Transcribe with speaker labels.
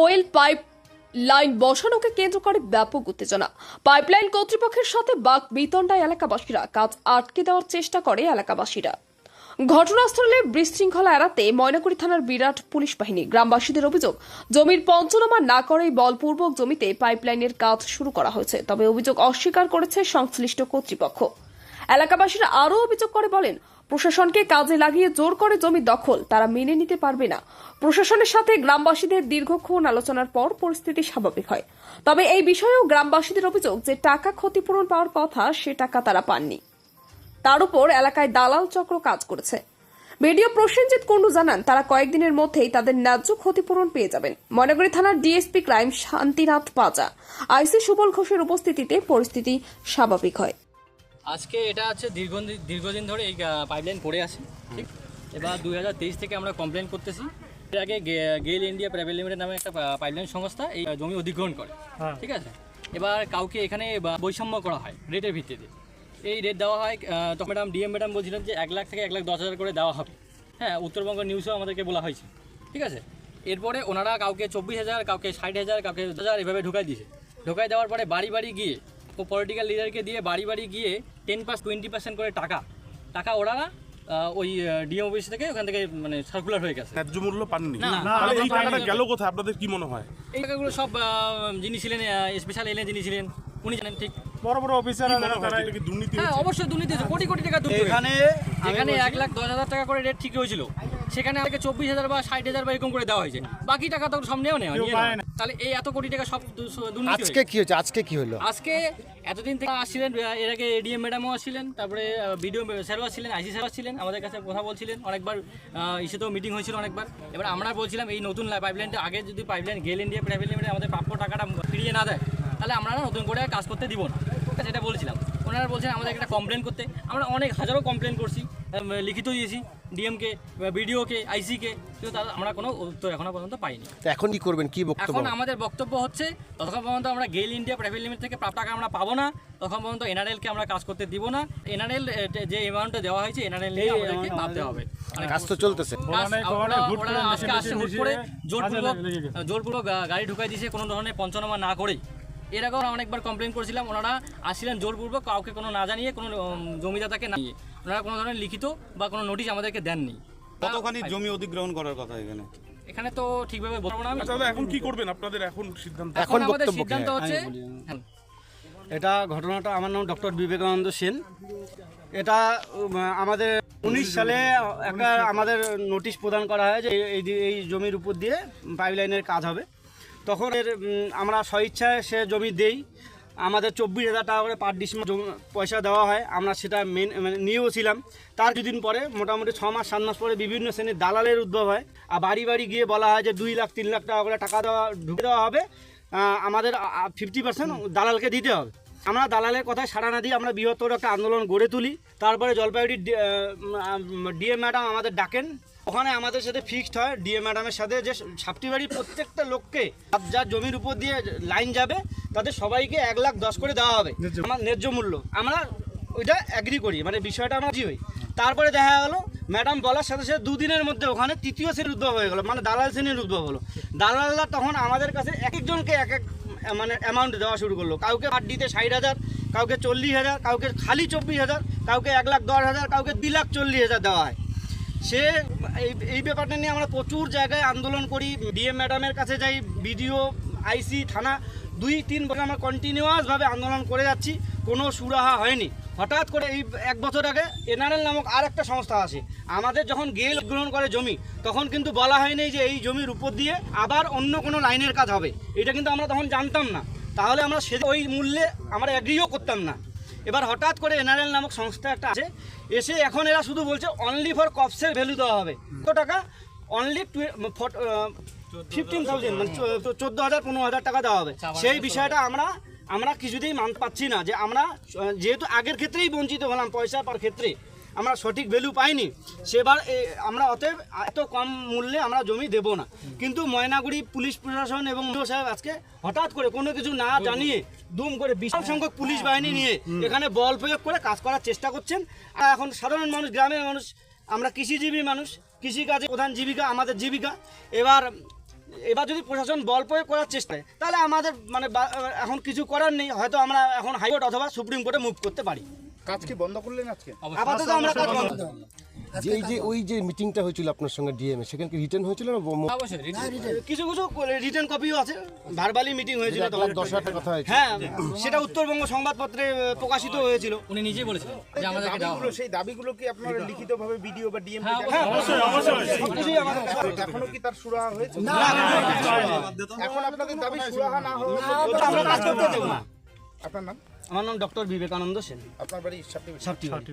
Speaker 1: Well pipe line বসানোকে কেন্দ্র করে ব্যাপক উত্তেজনা। পাইপলাইন কর্তৃপক্ষের সাথে বাক বিতণ্ডায় এলাকাবাসীরা কাজ আটকে দেওয়ার চেষ্টা করে এলাকাবাসীরা। ঘটনাস্থলে বিশৃঙ্খলা এড়াতে ময়নাকুড়ি থানার বিরাট পুলিশ বাহিনী, গ্রামবাসীদের অভিযোগ, জমির পঞ্চনামা না করেই বলপূর্বক জমিতে পাইপলাইনের কাজ শুরু করা হয়েছে। তবে অভিযোগ অস্বীকার করেছে সংশ্লিষ্ট কর্তৃপক্ষ। এলাকাবাসীরা আরও অভিযোগ করে বলেন, প্রশাসনকে কাজে লাগিয়ে জোর করে জমি দখল তারা মেনে নিতে পারবে না। প্রশাসনের সাথে গ্রামবাসীদের দীর্ঘক্ষণ আলোচনার পর পরিস্থিতি স্বাভাবিক হয়। তবে এই বিষয়েও গ্রামবাসীদের অভিযোগ যে টাকা ক্ষতিপূরণ পাওয়ার কথা সে টাকা তারা পাননি। তার উপর এলাকায় দালাল চক্র কাজ করেছে। বিডিও প্রসেনজিৎ কুন্ডু জানান, তারা কয়েকদিনের মধ্যেই তাদের ন্যায্য ক্ষতিপূরণ পেয়ে যাবেন। ময়নাগুড়ি থানার DSP crime Shantinath Paja. IC Subal ঘোষের উপস্থিতিতে পরিস্থিতি স্বাভাবিক হয়।
Speaker 2: আজকে এটা হচ্ছে দীর্ঘদিন দীর্ঘদিন ধরে এই পাইপলাইন পড়ে আছে ঠিক? এবার দুই হাজার তেইশ থেকে আমরা কমপ্লেন করতেছি। এর আগে গেল ইন্ডিয়া প্রাইভেট লিমিটেড নামে একটা পাইপলাইন সংস্থা এই জমি অধিগ্রহণ করে ঠিক আছে? এবার কাউকে এখানে বৈষম্য করা হয় রেটের ভিত্তিতে। এই রেট দেওয়া হয় তখন ম্যাডাম ডিএম ম্যাডাম বলছিলেন যে এক লাখ থেকে এক লাখ দশ হাজার করে দেওয়া হবে। হ্যাঁ উত্তরবঙ্গ নিউজেও আমাদেরকে বলা হয়েছে ঠিক আছে? এরপরে ওনারা কাউকে চব্বিশ হাজার কাউকে ষাট হাজার কাউকে দশ হাজার এভাবে ঢুকাই দিয়েছে। ঢুকাই দেওয়ার পরে বাড়ি বাড়ি গিয়ে ও পলিটিক্যাল লিডারকে দিয়ে বাড়ি বাড়ি গিয়ে টেন পাস টোয়েন্টি পার্সেন্ট করে টাকা। টাকা ওরা ওই ডিএম অফিস থেকে ওখান থেকে মানে সার্কুলার হয়ে গেছে।
Speaker 3: ন্যায্য মূল্য পাননি। তাহলে এই টাকাটা গেল কোথায়? আপনাদের কি মনে হয়?
Speaker 2: এই টাকাগুলো সব জিনিস যিনি ছিলেন স্পেশাল এলেন যিনি ছিলেন উনি জানেন ঠিক।
Speaker 4: বড় বড় অফিসার
Speaker 3: দুর্নীতি
Speaker 2: হ্যাঁ অবশ্যই দুর্নীতি হয়েছে, কোটি কোটি টাকা দুর্নীতি
Speaker 4: এখানে
Speaker 2: এখানে এক লাখ দশ হাজার টাকা করে রেট ঠিক হয়েছিল। সেখানে আমাকে চব্বিশ হাজার বা ষাট হাজার বা এরকম করে দেওয়া হয়েছে। বাকি টাকা তো সামনেও নেওয়া। তাহলে এই এত কোটি টাকা সব দুর্নীতি
Speaker 5: আজকে কি হয়েছে? আজকে কি হলো?
Speaker 2: আজকে এতদিন থেকে আসছিলেন এর আগে এডিএম ম্যাডামও আসছিলেন তারপরে বিডিও স্যারও আসছিলেন আইসি স্যার আসছিলেন আমাদের কাছে কথা বলছিলেন অনেকবার ইসেতেও মিটিং হয়েছিল অনেকবার। এবার আমরা বলছিলাম এই নতুন পাইপলাইনটা আগে যদি পাইপলাইন গেল ইন্ডিয়া প্রাইভেট লিমিটেড আমাদের প্রাপ্য টাকাটা ফিরিয়ে না দেয় তাহলে আমরা না নতুন করে কাজ করতে দিব না। আছে, বলছিলাম। ওনারা বলছেন আমাদের একটা কমপ্লেন করতে। আমরা অনেক হাজারো কমপ্লেন করছি লিখিত দিয়েছি। ডিএমকে বিডিওকে আইসিকে কিন্তু তারা আমরা কোনো উত্তর এখনও পর্যন্ত পাইনি।
Speaker 5: এখন কি করবেন? কি বক্তব্য?
Speaker 2: এখন আমাদের বক্তব্য হচ্ছে ততক্ষণ পর্যন্ত আমরা গেল ইন্ডিয়া প্রাইভেট লিমিট থেকে প্রাপ্ত টাকা আমরা পাবো না তখন পর্যন্ত এনআরএল কে আমরা কাজ করতে দিব না। এনআরএল যে অ্যামাউন্টটা দেওয়া হয়েছে এনআরএল নিয়ে আমাদেরকে ভাবতে হবে। মানে
Speaker 5: কাজ তো চলতেছে।
Speaker 2: আজকে আসছে হুট করে জোরপূর্বক
Speaker 4: গেছে।
Speaker 2: জোরপূর্বক গাড়ি ঢুকাই দিয়েছে কোনো ধরনের পঞ্চনামা না করেই। এর আগেও আমরা অনেকবার কমপ্লেন করেছিলাম ওনারা আসছিলেন জোরপূর্বক কাউকে কোনো না জানিয়ে কোনো জমিদাতাকে না ওনারা কোনো ধরনের লিখিত বা কোনো নোটিশ আমাদেরকে দেননি।
Speaker 6: কতখানি জমি অধিগ্রহণ করার কথা এখানে?
Speaker 2: এখানে তো ঠিকভাবে বলব না আমি।
Speaker 3: আচ্ছা দাদা এখন কি করবেন? আপনাদের এখন সিদ্ধান্ত
Speaker 5: এখন
Speaker 2: আমাদের সিদ্ধান্ত হচ্ছে হ্যাঁ।
Speaker 4: এটা ঘটনাটা আমার নাম ডক্টর বিবেকানন্দ সেন। এটা আমাদের উনিশ সালে একটা আমাদের নোটিশ প্রদান করা হয় যে এই এই জমির উপর দিয়ে পাইপলাইনের কাজ হবে। তখন এর আমরা স্বইচ্ছায় সে জমি দেই। আমাদের চব্বিশ হাজার টাকা করে পার জমি- পয়সা দেওয়া হয়। আমরা সেটা মেন মানে নিয়েও ছিলাম। তার কিছুদিন পরে, মোটামুটি ছ মাস, সাত মাস পরে বিভিন্ন শ্রেণির দালালের উদ্ভব হয়। আর বাড়ি বাড়ি গিয়ে বলা হয় যে, দুই লাখ, তিন লাখ টাকা করে টাকা দেওয়া, ঢুকে দেওয়া হবে। আমাদের ফিফটি পার্সেন্ট দালালকে দিতে হবে। আমরা দালালের কথায় সাড়া না দিয়ে আমরা বৃহত্তর একটা আন্দোলন গড়ে তুলি। তারপরে জলপাইগুড়ি ডিএম ম্যাডাম আমাদের ডাকেন। ওখানে আমাদের সাথে ফিক্সড হয়। ডিএম ম্যাডামের সাথে যে সাপটি বাড়ির প্রত্যেকটা লোককে যার জমির উপর দিয়ে লাইন যাবে তাদের সবাইকে এক লাখ দশ করে দেওয়া হবে। আমার ন্যায্য মূল্য। আমরা ওইটা অ্যাগ্রি করি মানে বিষয়টা আমরা হই তারপরে দেখা গেলো ম্যাডাম বলার সাথে সাথে দুদিনের মধ্যে ওখানে তৃতীয় শ্রেণির উদ্ভব হয়ে গেলো মানে দালাল শ্রেণির উদ্ভব হলো। দালালরা তখন আমাদের কাছে এক একজনকে এক এক মানে অ্যামাউন্ট দেওয়া শুরু করল। কাউকে আট দিতে ষাট হাজার কাউকে চল্লিশ হাজার কাউকে খালি চব্বিশ হাজার কাউকে এক লাখ দশ হাজার কাউকে দুই লাখ চল্লিশ হাজার দেওয়া হয়। সে এই এই ব্যাপারটা নিয়ে আমরা প্রচুর জায়গায় আন্দোলন করি। ডিএম ম্যাডামের কাছে যাই বিডিও আইসি থানা দুই, তিন বছর আমরা কন্টিনিউয়াসভাবে আন্দোলন করে যাচ্ছি, কোনো সুরাহা হয়নি। হঠাৎ করে এই এক বছর আগে এনআরএল নামক আর একটা সংস্থা আসে। আমাদের যখন গেল গ্রহণ করে জমি, তখন কিন্তু বলা হয়নি যে এই জমির উপর দিয়ে আবার অন্য কোনো লাইনের কাজ হবে। এটা কিন্তু আমরা তখন জানতাম না। তাহলে আমরা সে ওই মূল্যে আমরা অ্যাগ্রিও করতাম না। এবার হঠাৎ করে এনআরএল নামক সংস্থা একটা আছে এসে এখন এরা শুধু বলছে অনলি ফর কপসের ভ্যালু দেওয়া হবে। কত টাকা? অনলি ফিফটিন থাউজেন্ড মানে চোদ্দ হাজার পনেরো হাজার টাকা দেওয়া হবে। সেই বিষয়টা আমরা আমরা কিছুতেই মানতে পারছি না যে আমরা যেহেতু আগের ক্ষেত্রেই বঞ্চিত হলাম পয়সা পার ক্ষেত্রে আমরা সঠিক ভ্যালু পাইনি সেবার এ, আমরা অতএব এত কম মূল্যে আমরা জমি দেব না। কিন্তু ময়নাগুড়ি পুলিশ প্রশাসন এবং সাহেব আজকে হঠাৎ করে কোনো কিছু না জানিয়ে দুম করে বিশাল সংখ্যক পুলিশ বাহিনী নিয়ে এখানে বল প্রয়োগ করে কাজ করার চেষ্টা করছেন। আর এখন সাধারণ মানুষ গ্রামের মানুষ আমরা কৃষিজীবী মানুষ কৃষিকাজে প্রধান জীবিকা আমাদের জীবিকা। এবার এবার যদি প্রশাসন বল প্রয়োগ করার চেষ্টা তাহলে আমাদের মানে এখন কিছু করার নেই, হয়তো আমরা এখন হাইকোর্ট অথবা সুপ্রিম কোর্টে মুভ করতে পারি।
Speaker 7: কাজ কি বন্ধ করলেন আজকে
Speaker 4: আপাতত আমরা কাজ বন্ধ
Speaker 5: যে এই যে ওই যে মিটিংটা হয়েছিল আপনার সঙ্গে ডিএমএ সেখানে কি রিটার্ন হয়েছিল না
Speaker 2: অবশ্যই
Speaker 4: কিছু কিছু রিটার্ন কপিও আছে ভার্বালি মিটিং হয়েছিল
Speaker 5: দশ হাজার কথা হয়েছে
Speaker 4: হ্যাঁ সেটা উত্তরবঙ্গ সংবাদপত্রে প্রকাশিত হয়েছিল
Speaker 2: উনি নিজেই বলেছিলেন যে আমাদেরকে
Speaker 7: দাবিগুলো সেই দাবিগুলো কি আপনারা লিখিতভাবে ভিডিও বা ডিএম
Speaker 2: হ্যাঁ অবশ্যই
Speaker 4: আমাদের
Speaker 7: এখনও কি তার সুরাহা হয়েছে এখন আপনাদের দাবি সুরাহা না হওয়া
Speaker 4: আমরা কাজ করতে দেবো না
Speaker 7: আপনার নাম
Speaker 4: আমার নাম ডক্টর বিবেকানন্দ সেন।
Speaker 7: আপনার বাড়ি সাপটি
Speaker 4: সাতটি